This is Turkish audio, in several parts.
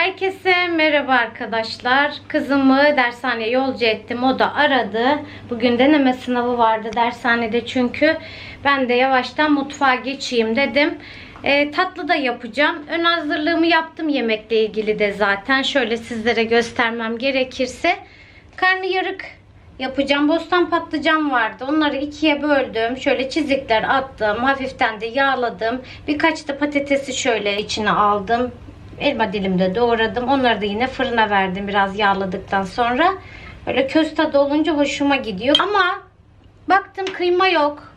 Herkese merhaba arkadaşlar. Kızımı dershaneye yolcu ettim. O da aradı. Bugün deneme sınavı vardı dershanede çünkü. Ben de yavaştan mutfağa geçeyim dedim. E, tatlı da yapacağım. Ön hazırlığımı yaptım yemekle ilgili de zaten. Şöyle sizlere göstermem gerekirse. Karnıyarık yapacağım. Bostan patlıcan vardı. Onları ikiye böldüm. Şöyle çizikler attım. Hafiften de yağladım. Birkaç da patatesi şöyle içine aldım. Elma dilimde doğradım. Onları da yine fırına verdim biraz yağladıktan sonra. Öyle köz tadı olunca hoşuma gidiyor. Ama baktım kıyma yok.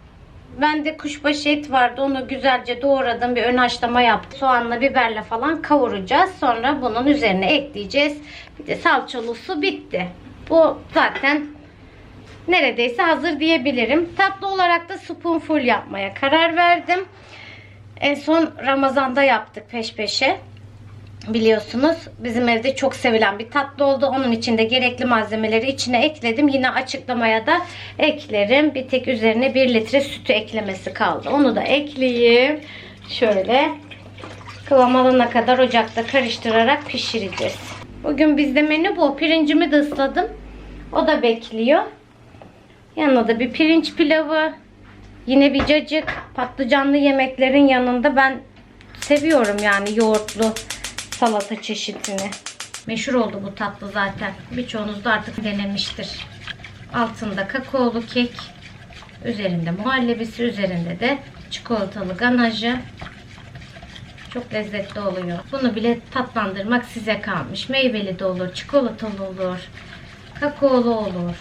Bende kuşbaşı et vardı. Onu güzelce doğradım. Bir ön haşlama yaptım. Soğanla biberle falan kavuracağız. Sonra bunun üzerine ekleyeceğiz. Bir de salçalı su bitti. Bu zaten neredeyse hazır diyebilirim. Tatlı olarak da spoonful yapmaya karar verdim. En son Ramazan'da yaptık peş peşe. Biliyorsunuz bizim evde çok sevilen bir tatlı oldu. Onun için de gerekli malzemeleri içine ekledim. Yine açıklamaya da eklerim. Bir tek üzerine 1 litre sütü eklemesi kaldı. Onu da ekleyeyim. Şöyle kıvam alana kadar ocakta karıştırarak pişireceğiz. Bugün bizde menü bu. Pirincimi de ısladım. O da bekliyor. Yanına da bir pirinç pilavı. Yine bir cacık. Patlıcanlı yemeklerin yanında ben seviyorum yani yoğurtlu salata çeşitini. Meşhur oldu bu tatlı zaten. Birçoğunuz da artık denemiştir. Altında kakaolu kek. Üzerinde muhallebisi. Üzerinde de çikolatalı ganajı. Çok lezzetli oluyor. Bunu bile tatlandırmak size kalmış. Meyveli de olur, çikolatalı olur, kakaolu olur.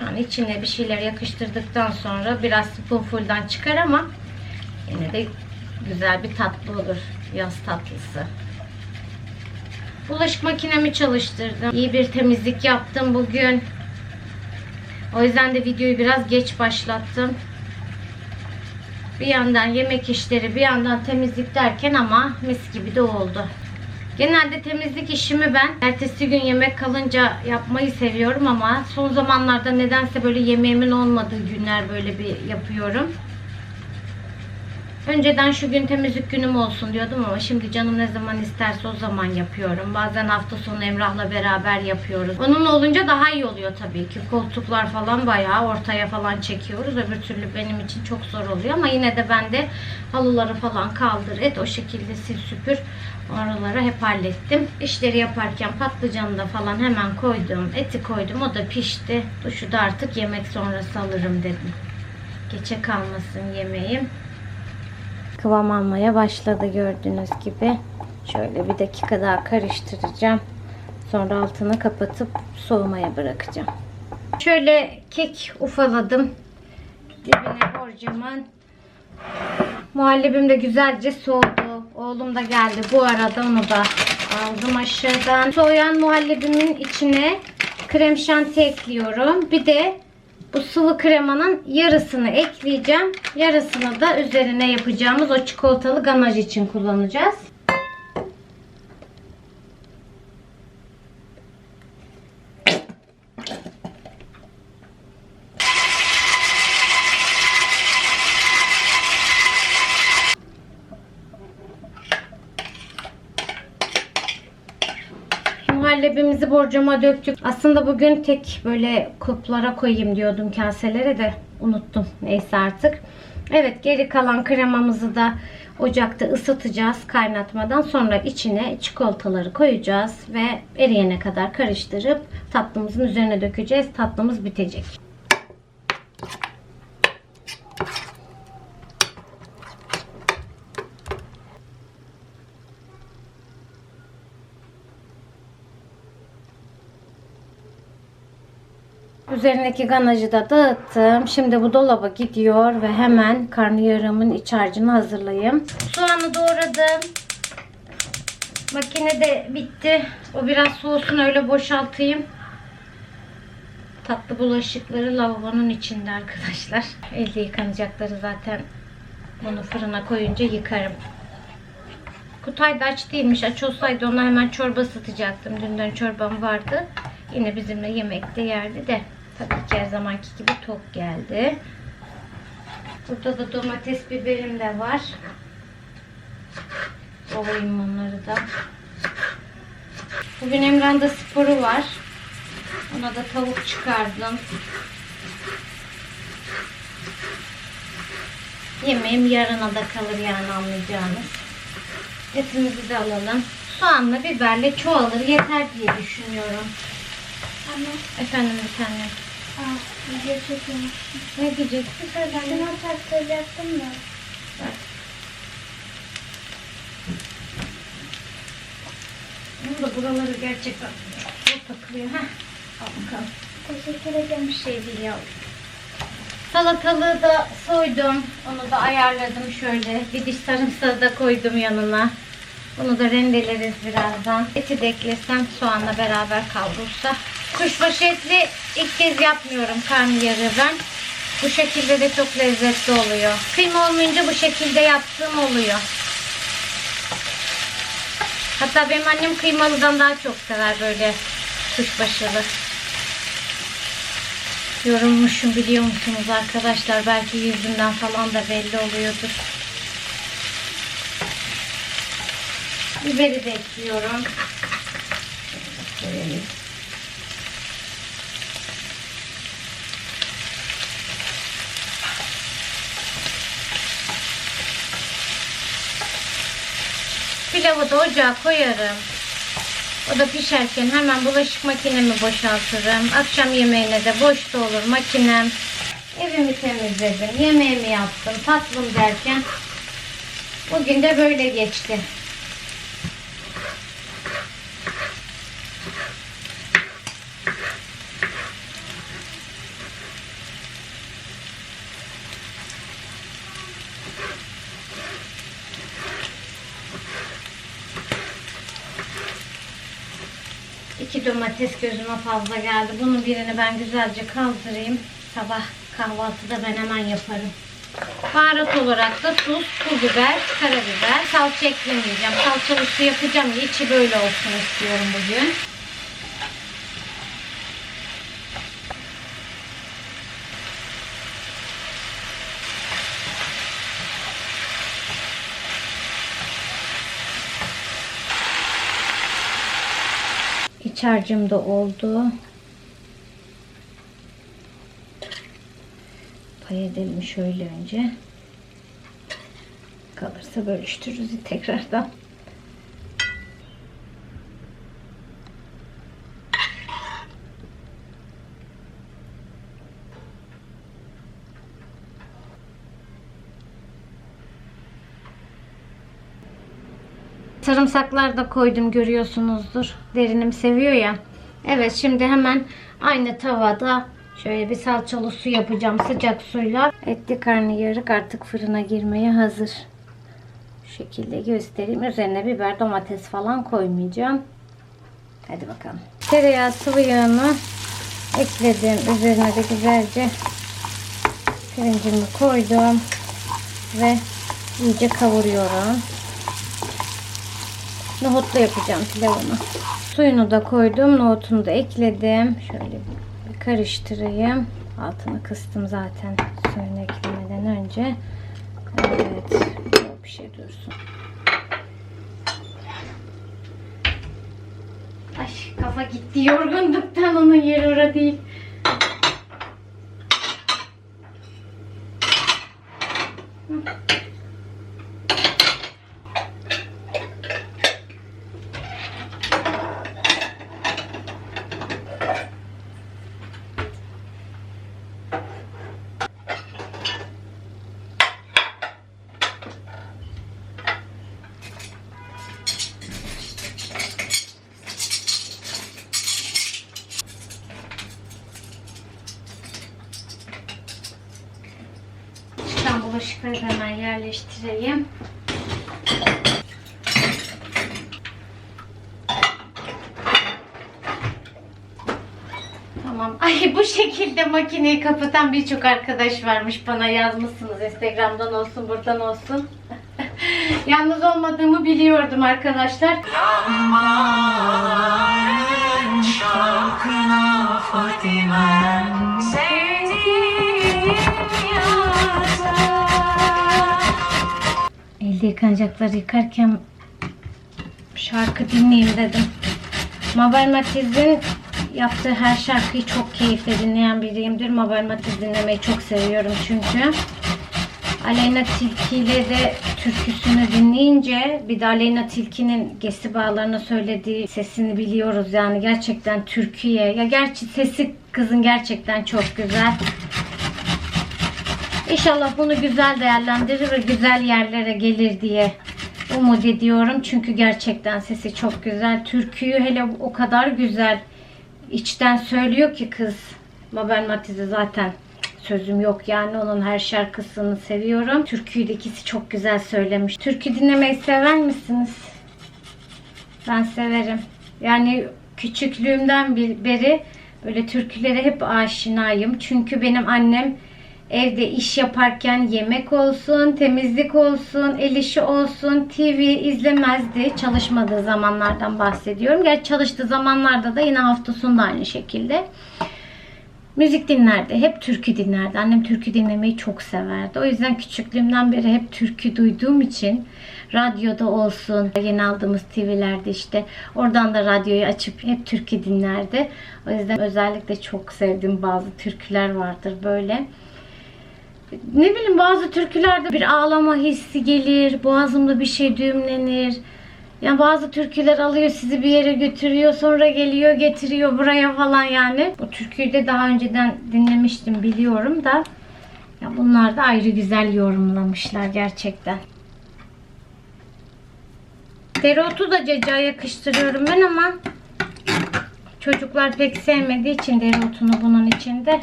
Yani içine bir şeyler yakıştırdıktan sonra biraz spoonful'dan çıkar ama yine de güzel bir tatlı olur. Yaz tatlısı. Bulaşık makinemi çalıştırdım. İyi bir temizlik yaptım bugün. O yüzden de videoyu biraz geç başlattım. Bir yandan yemek işleri, bir yandan temizlik derken ama mis gibi de oldu. Genelde temizlik işimi ben ertesi gün yemek kalınca yapmayı seviyorum ama son zamanlarda nedense böyle yemeğimin olmadığı günler böyle bir yapıyorum. Önceden şu gün temizlik günüm olsun diyordum ama şimdi canım ne zaman isterse o zaman yapıyorum. Bazen hafta sonu Emrah'la beraber yapıyoruz. Onunla olunca daha iyi oluyor tabii ki. Koltuklar falan bayağı ortaya falan çekiyoruz. Öbür türlü benim için çok zor oluyor ama yine de ben de halıları falan kaldır et o şekilde sil süpür. Oraları hep hallettim. İşleri yaparken patlıcanı da falan hemen koydum. Eti koydum. O da pişti. Duşu da artık yemek sonrası alırım dedim. Geçe kalmasın yemeğim kıvam almaya başladı gördüğünüz gibi. Şöyle bir dakika daha karıştıracağım. Sonra altını kapatıp soğumaya bırakacağım. Şöyle kek ufaladım. Dibine borcamın. Muhallebim de güzelce soğudu. Oğlum da geldi. Bu arada onu da aldım aşağıdan. Soğuyan muhallebimin içine krem şanti ekliyorum. Bir de bu sıvı kremanın yarısını ekleyeceğim. Yarısını da üzerine yapacağımız o çikolatalı ganaj için kullanacağız. Muhallebimizi borcama döktük. Aslında bugün tek böyle kuplara koyayım diyordum kaselere de unuttum. Neyse artık. Evet geri kalan kremamızı da ocakta ısıtacağız kaynatmadan. Sonra içine çikolataları koyacağız ve eriyene kadar karıştırıp tatlımızın üzerine dökeceğiz. Tatlımız bitecek. Üzerindeki ganajı da dağıttım. Şimdi bu dolaba gidiyor ve hemen karnıyarımın iç harcını hazırlayayım. Soğanı doğradım. Makine de bitti. O biraz soğusun öyle boşaltayım. Tatlı bulaşıkları lavabonun içinde arkadaşlar. Elde yıkanacakları zaten bunu fırına koyunca yıkarım. Kutay da aç değilmiş. Aç olsaydı ona hemen çorba ısıtacaktım. Dünden çorbam vardı. Yine bizimle yemekte yerdi de. Tabii ki her zamanki gibi tok geldi. Burada da domates biberim de var. Ovayım onları da. Bugün Emrah'ın da sporu var. Ona da tavuk çıkardım. Yemeğim yarına da kalır yani anlayacağınız. Etimizi de alalım. Soğanla biberle çoğalır yeter diye düşünüyorum. Anne, Efendim bir tane. Aa, video çekiyorum. Ne diyeceksin? Şunu taktıracaktım da. Bunu da buraları gerçekten çok zor takılıyor. Heh. Al bakalım. Teşekkür ederim. Şey değil ya. Salatalığı da soydum. Onu da ayarladım şöyle. Bir diş sarımsağı da koydum yanına. Bunu da rendeleriz birazdan. Eti de eklesem soğanla beraber kavrulsa. Kuşbaşı etli ilk kez yapmıyorum karnıyarığı ben. Bu şekilde de çok lezzetli oluyor. Kıyma olmayınca bu şekilde yaptığım oluyor. Hatta benim annem kıymalıdan daha çok sever böyle kuşbaşılı. Yorulmuşum biliyor musunuz arkadaşlar? Belki yüzümden falan da belli oluyordur. Biberi de ekliyorum. Şöyle Pilavı da ocağa koyarım. O da pişerken hemen bulaşık makinemi boşaltırım. Akşam yemeğine de boş da olur makinem. Evimi temizledim, yemeğimi yaptım, tatlım derken bugün de böyle geçti. İki domates gözüme fazla geldi. Bunun birini ben güzelce kaldırayım. Sabah kahvaltıda ben hemen yaparım. Baharat olarak da tuz, pul biber, karabiber, salça eklemeyeceğim. Salçalı su yapacağım ya içi böyle olsun istiyorum bugün. İç harcım da oldu. Pay edelim şöyle önce. Kalırsa bölüştürürüz tekrardan. Sarımsaklar da koydum görüyorsunuzdur. Derinim seviyor ya. Evet şimdi hemen aynı tavada şöyle bir salçalı su yapacağım sıcak suyla. Etli karnıyarık artık fırına girmeye hazır. Şu şekilde göstereyim. Üzerine biber domates falan koymayacağım. Hadi bakalım. Tereyağı sıvı yağını ekledim. Üzerine de güzelce pirincimi koydum. Ve iyice kavuruyorum. Nohutlu yapacağım pilavını. Suyunu da koydum. Nohutunu da ekledim. Şöyle bir karıştırayım. Altını kıstım zaten suyunu eklemeden önce. Evet. Bir şey dursun. Ay kafa gitti yorgunluktan onun yeri orada değil. Da hemen yerleştireyim. Tamam. Ay bu şekilde makineyi kapatan birçok arkadaş varmış. Bana yazmışsınız. Instagram'dan olsun, buradan olsun. Yalnız olmadığımı biliyordum arkadaşlar. Şarkına Fatime'm Elde yıkanacakları yıkarken şarkı dinleyeyim dedim. Mabel Matiz'in yaptığı her şarkıyı çok keyifle dinleyen biriyimdir. Mabel Matiz dinlemeyi çok seviyorum çünkü. Aleyna Tilki ile de türküsünü dinleyince bir de Aleyna Tilki'nin gesi bağlarına söylediği sesini biliyoruz yani gerçekten Türkiye. Ya gerçi sesi kızın gerçekten çok güzel. İnşallah bunu güzel değerlendirir ve güzel yerlere gelir diye umut ediyorum. Çünkü gerçekten sesi çok güzel. Türküyü hele o kadar güzel içten söylüyor ki kız. Mabel Matiz'e zaten sözüm yok yani onun her şarkısını seviyorum. Türküyü de ikisi çok güzel söylemiş. Türkü dinlemeyi sever misiniz? Ben severim. Yani küçüklüğümden beri böyle türkülere hep aşinayım. Çünkü benim annem evde iş yaparken yemek olsun, temizlik olsun, el işi olsun TV izlemezdi. Çalışmadığı zamanlardan bahsediyorum. Gerçi çalıştığı zamanlarda da yine hafta sonu da aynı şekilde. Müzik dinlerdi. Hep türkü dinlerdi. Annem türkü dinlemeyi çok severdi. O yüzden küçüklüğümden beri hep türkü duyduğum için radyoda olsun, yeni aldığımız TV'lerde işte oradan da radyoyu açıp hep türkü dinlerdi. O yüzden özellikle çok sevdiğim bazı türküler vardır böyle. Ne bileyim bazı türkülerde bir ağlama hissi gelir, boğazımda bir şey düğümlenir. Ya bazı türküler alıyor sizi bir yere götürüyor, sonra geliyor getiriyor buraya falan yani. Bu türküyü de daha önceden dinlemiştim biliyorum da. Ya bunlar da ayrı güzel yorumlamışlar gerçekten. Dereotu da caca yakıştırıyorum ben ama çocuklar pek sevmediği için dereotunu bunun içinde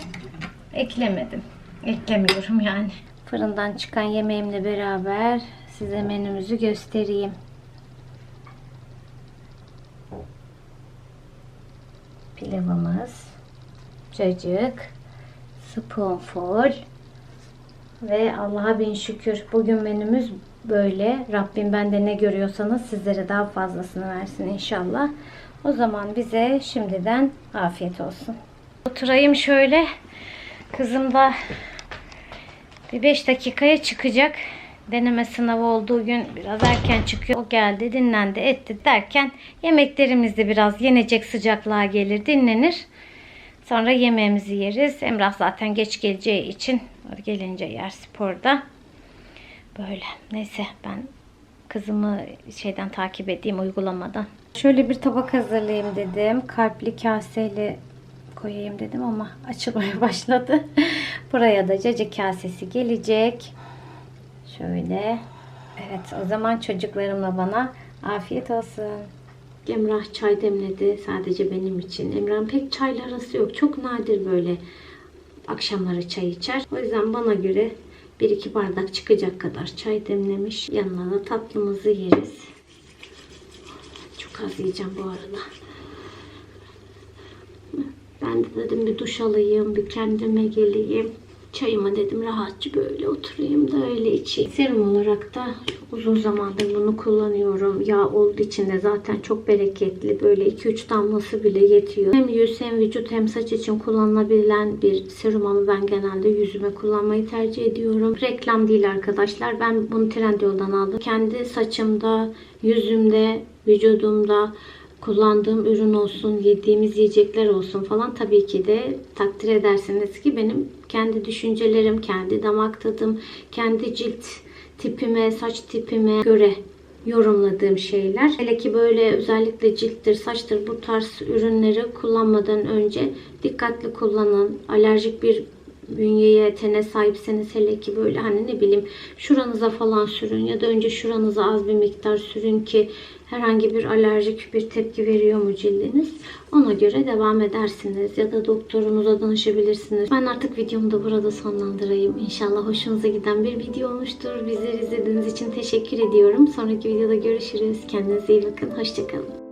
eklemedim. Eklemiyorum yani. Fırından çıkan yemeğimle beraber size menümüzü göstereyim. Pilavımız, cacık, spoonful ve Allah'a bin şükür bugün menümüz böyle. Rabbim bende ne görüyorsanız sizlere daha fazlasını versin inşallah. O zaman bize şimdiden afiyet olsun. Oturayım şöyle. Kızım da bir 5 dakikaya çıkacak. Deneme sınavı olduğu gün biraz erken çıkıyor. O geldi, dinlendi, etti derken yemeklerimiz de biraz yenecek sıcaklığa gelir, dinlenir. Sonra yemeğimizi yeriz. Emrah zaten geç geleceği için gelince yer sporda. Böyle. Neyse ben kızımı şeyden takip edeyim uygulamadan. Şöyle bir tabak hazırlayayım dedim. Kalpli kaseyle koyayım dedim ama açılmaya başladı. Buraya da cacık kasesi gelecek. Şöyle. Evet o zaman çocuklarımla bana afiyet olsun. Emrah çay demledi sadece benim için. Emrah'ın pek çayla arası yok. Çok nadir böyle akşamları çay içer. O yüzden bana göre bir iki bardak çıkacak kadar çay demlemiş. Yanına da tatlımızı yeriz. Çok az yiyeceğim bu arada. Ben de dedim bir duş alayım, bir kendime geleyim. Çayıma dedim rahatça böyle oturayım da öyle içeyim. Serum olarak da uzun zamandır bunu kullanıyorum. Yağ olduğu için de zaten çok bereketli. Böyle 2-3 damlası bile yetiyor. Hem yüz hem vücut hem saç için kullanılabilen bir serum ama ben genelde yüzüme kullanmayı tercih ediyorum. Reklam değil arkadaşlar. Ben bunu Trendyol'dan aldım. Kendi saçımda, yüzümde, vücudumda kullandığım ürün olsun, yediğimiz yiyecekler olsun falan tabii ki de takdir edersiniz ki benim kendi düşüncelerim, kendi damak tadım, kendi cilt tipime, saç tipime göre yorumladığım şeyler. Hele ki böyle özellikle cilttir, saçtır bu tarz ürünleri kullanmadan önce dikkatli kullanın. Alerjik bir bünyeye, tene sahipseniz hele ki böyle hani ne bileyim şuranıza falan sürün ya da önce şuranıza az bir miktar sürün ki herhangi bir alerjik bir tepki veriyor mu cildiniz? Ona göre devam edersiniz ya da doktorunuza danışabilirsiniz. Ben artık videomu da burada sonlandırayım. İnşallah hoşunuza giden bir video olmuştur. Bizleri izlediğiniz için teşekkür ediyorum. Sonraki videoda görüşürüz. Kendinize iyi bakın. Hoşçakalın.